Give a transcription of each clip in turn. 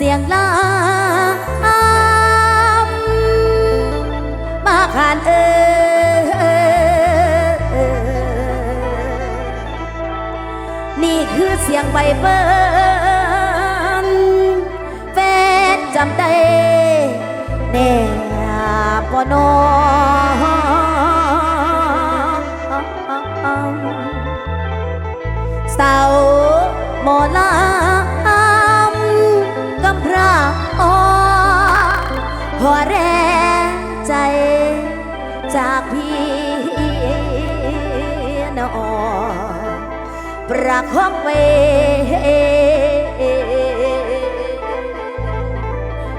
เสียงลามมาขานเออนี่คือเสียงใบเฟิร์นเฟนจำได้แน่ปอนอ พอแรงใจจากพี่นอประคองไว้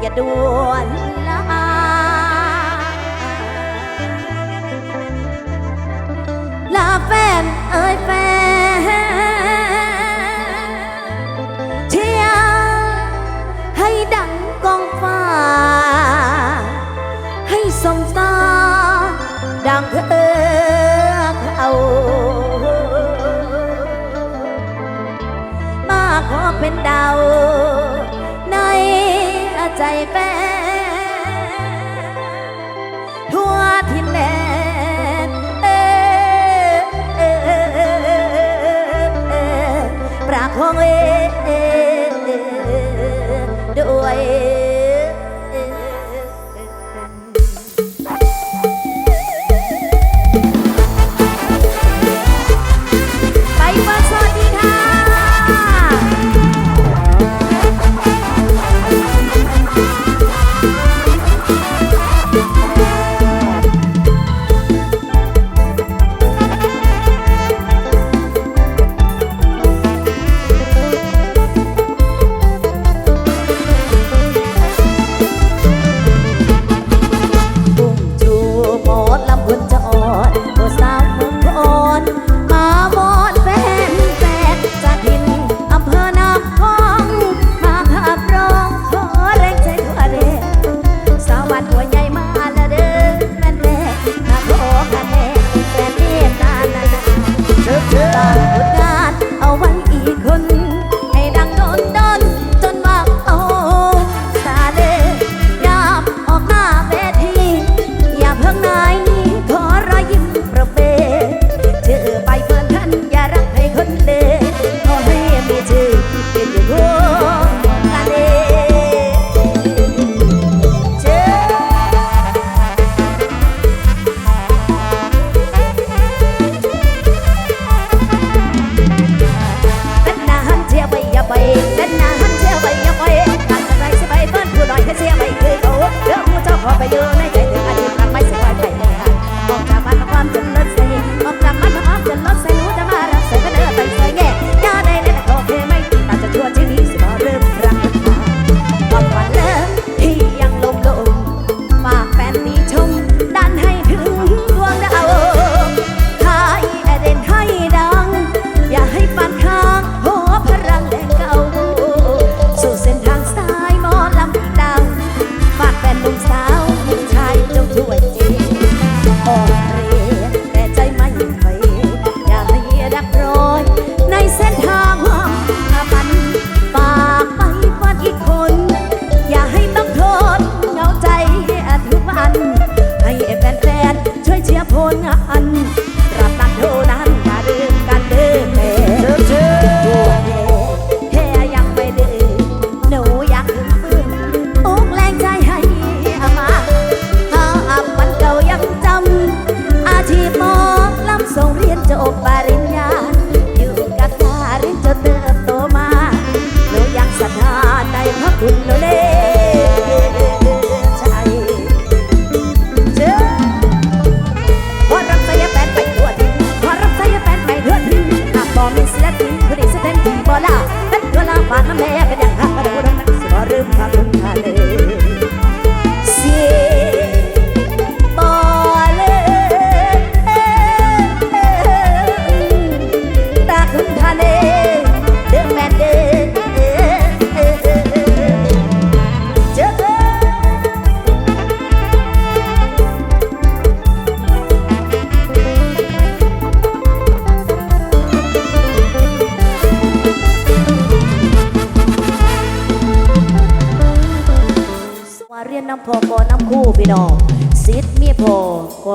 อย่าด่วนลาลาแฟนเอ้ยแฟน ของเอด้วย นงานรันั้นเท่านั้นอยาดืมกันเด้อแม่แค่ยังไม่ดืมหนูอยากถึงฟื้นอกแรงใจให้อามาหาอับมันเก่ายังจำอาชีพหมอลำส่งเรียนจบปริญญาอยู่กับตาเรียนจนเติบโตมาหนูยังศรัทธาในพระคุณโลเล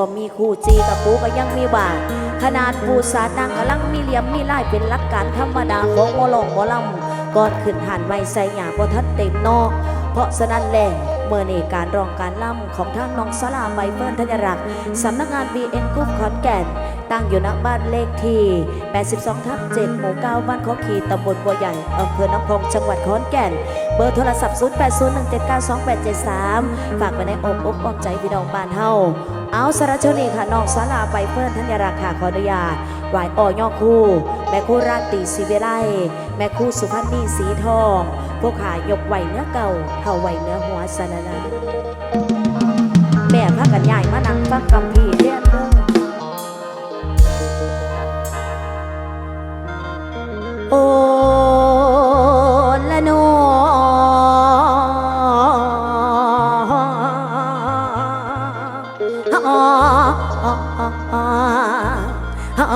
ซิดมีคู่จีกับปูก็ยังมีบาทขนาดปูสาดนางกำลังมีเหลี่ยมมีลายเป็นลักการธรรมดาของหมอลองหมอลำก่อนขึ้นหันไว้ใส่หยาบ่ทันเต็มนอก เพราะฉะนั้นแหละเมื่อในการรองการล่ำของท่างน้องสลาใบเฟิร์นธัญรักษ์สำนักงาน BN กรุ๊ปขอนแก่น ตั้งอยู่ณบ้านเลขที่ 82 ทับ 7 หมู่ 9 บ้านเขาขีตำบลบัวใหญ่อำเภอน้ำพองจังหวัดขอนแก่น เบอร์โทรศัพท์ 0801792873 ฝากไว้ในอกอกอ้อมใจพี่น้องบ้านเฮา เอาสารชนีค่ะน้องสาลาใบเฟิร์นธัญรักษ์ค่ะขออนุญาตไหวายอ่อย่อคู่ แม่คู่ราตรีศิเวไลแม่คู่สุพรรณีสีทอง พวกขายกไหวเนื้อเก่าเท่าไหวเนื้อหัวสนานาแม่พักกันใหญ่มานั่งฟังคำพีเรียนเด้อโอ้ แล้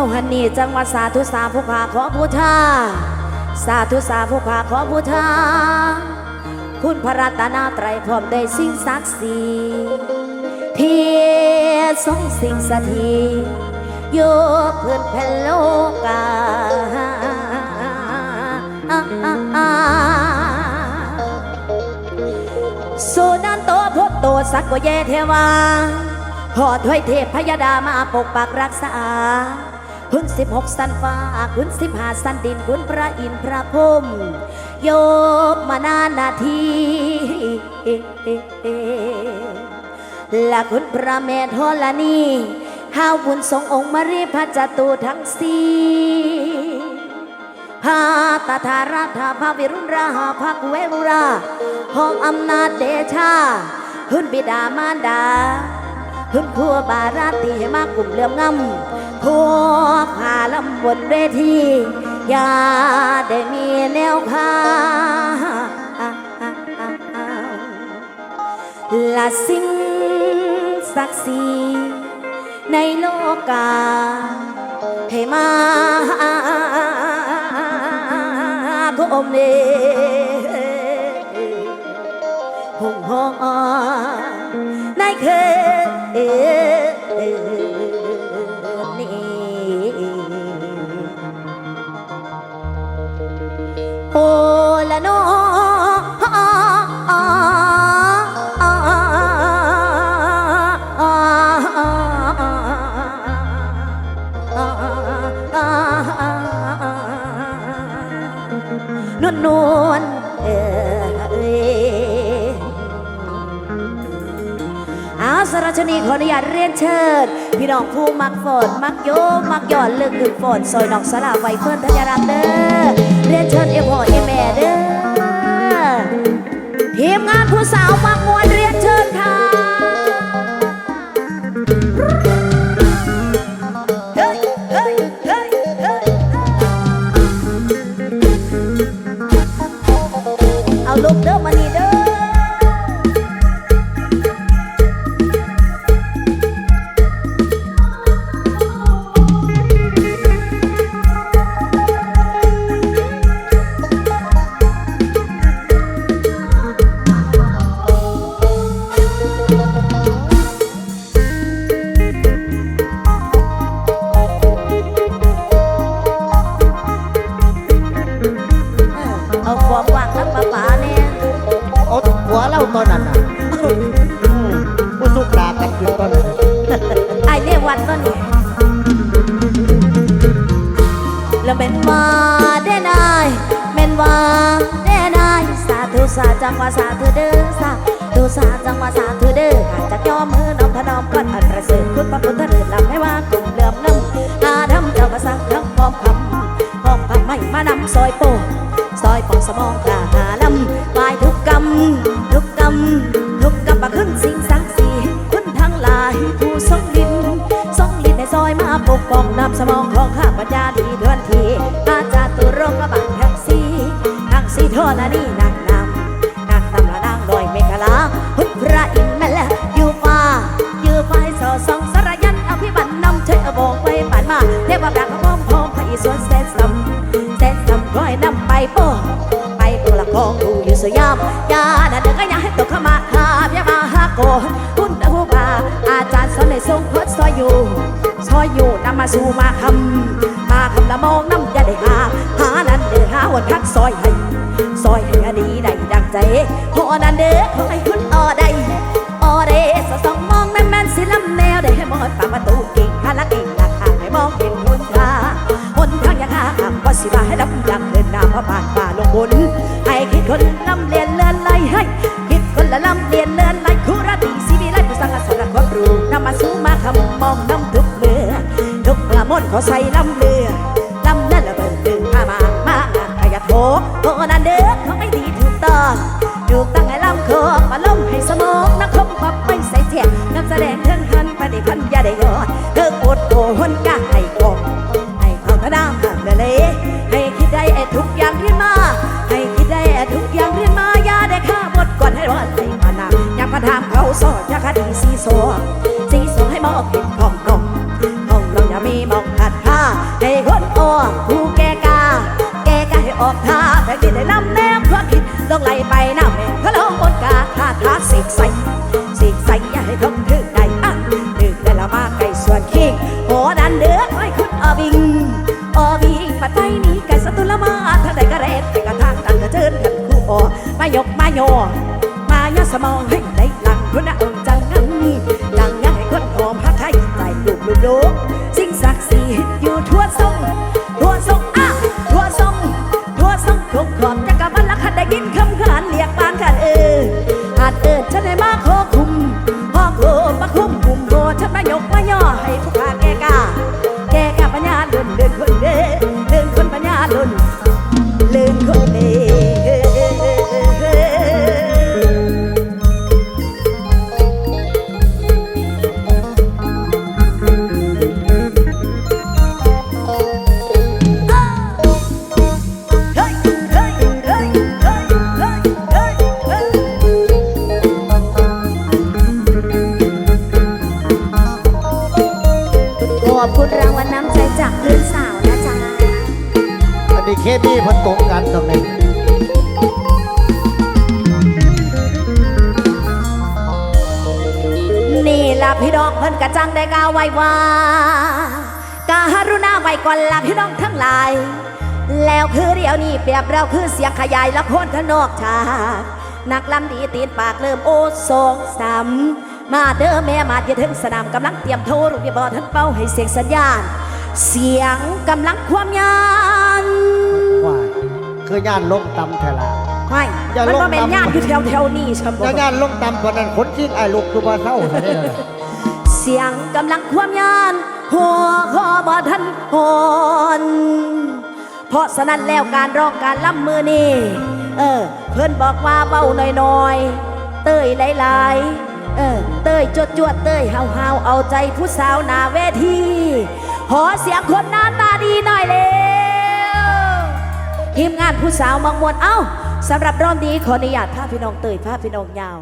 วฮันนี่จังหวัดสาธุสาผู้ขาขอบูชาสาธุสาผู้ขาขอบูชาคุณพระรัตนตรัยพร้อมด้วยสิ่งศักดิ์สิทธิ์ที่ทรงสิ่งสถิตอยู่พื้นแผ่นโลกา สักกวเยเทวาหอดถ้วยเทพพยดามาปกปักรักษาคุณสิบหกสันฟ้าคุณสิบห้าสันดินคุณพระอินทร์พระพรมโยบมานานนาทีและคุณพระเมธรณีห้าวบุญทรงองค์มรีพระจตุทั้งสี่พาตถาราธาพระวิรุณราหาภาคเวรุราห้องอำนาจเดชา คุณบิดามารดาคุณครัวบาราตีให้มากลุ่มเลื่อมงำพวกหาลำบนเวทีอย่าได้มีแนวพาละสิ่งศักดิ์สิทธิ์ในโลกาให้มาพมเนหงหอง ในคืนนี้โอละน้อโน อาสรชนีขออนุญาตเรียนเชิญ พี่น้องผู้มักฝนมักโยมมักหย่อนเลือกขึ้นฝนซอยนองสลาไวเฟิร์นธัญรัตน์เด้อเรียนเชิญเอพ่อเอแม่เด้อทีมงานผู้สาวมักมวนเรียนเชิญค่ะ มาสาสาธุเด้อข้าจะยอมมือน้อมถนอมก่อนอันประเสริฐคุณพระพุทธฤทธิ์ลำให้ว่ากลุ่มเหลื่อมน้ำอาดำเจ้าประสังทั้งพร้อมคำพร้อมคำไม่มานำซอยโป่งซอยปองสมองกา สยามยาดันเด็กก็อยากให้ตกเข้ามาหาบอย่ามาหาโกนคุณตะหูบาอาจารย์สอนในทรงพดซอยอยู่ซอยอยู่นำมาสู่มาคำมาคำละมองน้ำยาได้หาหานั้นเด้อหาวันพักซอยให้ซอยให้อดีได้ดังใจพอนั้นเด้อขอให้คุณออได้ กระมนขอใส่ลำเรือลำนั้นละเบิ่งดึงพามามางานขยับโถโอ้นันเด้อเขาไม่ดีถูกต้องถูกตั้งให้ลำคอมาล้มให้สมองนักคมพับไม่ใส่เสียน้ำแสดงเทิงหันปฏิพันธ์ยาได้ยอดเธออดโกหนกะให้กองให้เขาทะน้ำหางเลยเลยให้คิดได้ไอ้ทุกอย่างเรียนมา ให้คิดได้ไอ้ทุกอย่างเรียนมายาได้ข้าบทก่อนให้รอดให้มานาอยากมาถามเขาสอนอยากคดีสีโซสีโซให้มองเห็น ใส่สิใสอย่าให้ทงถึงใดอะถึงได้ละมาไก่ส่วนคิงโหดันเดือดไว้คุณอบิงอบิงปัดไปนี้ไก่สตุลมาถ้าได้กระเร็ดแต่กระทางกันกระเจินกันคู่อมายกมาโยมายาสมองให้ พิ่นกระจังได้กล่าวไว้ว่ากาหรุณาไว้ก่อนล่ะพี่น้องทั้งหลาย แล้วคือเดียวนี้เปรียบเราคือเสียงขยายละคนข้างนอกฉากนักลำดีตีนปากเริ่มโอสองสามมาเด้อแม่มาจะถึงสนามกำลังเตรียมโทรลูกอย่าบอกท่านเป้าให้เสียงสัญญาณ เสียงกำลังความยานว่าคือย่านลงตำแถลาไม่อย่ามันลงก็เป็นน้ำญาติอยู่แถวแถวๆนี้ใช่ไหมย่าย่านลงตำกว่านั้นขนชิ้นไอ้ลูกดูบ่เศร้าซะเนี่ย เสียงกำลังความยาน หัวคอบอทันหอนเพราะฉะนั้นแล้วการร้องการล่ำมือนี่เออ เพื่อนบอกว่าเบาหน่อยๆ เต้ยหลายๆ เออ เต้ยจวดจวดๆเต้ยเฮาเฮาๆเอาใจผู้สาวหน้าเวทีขอเสียงคนหน้าตาดีหน่อยเร็วทีมงานผู้สาวมังมวนเอ้าสำหรับรอบนี้ขออนุญาตพาพี่น้องเตยพาพี่น้องยาว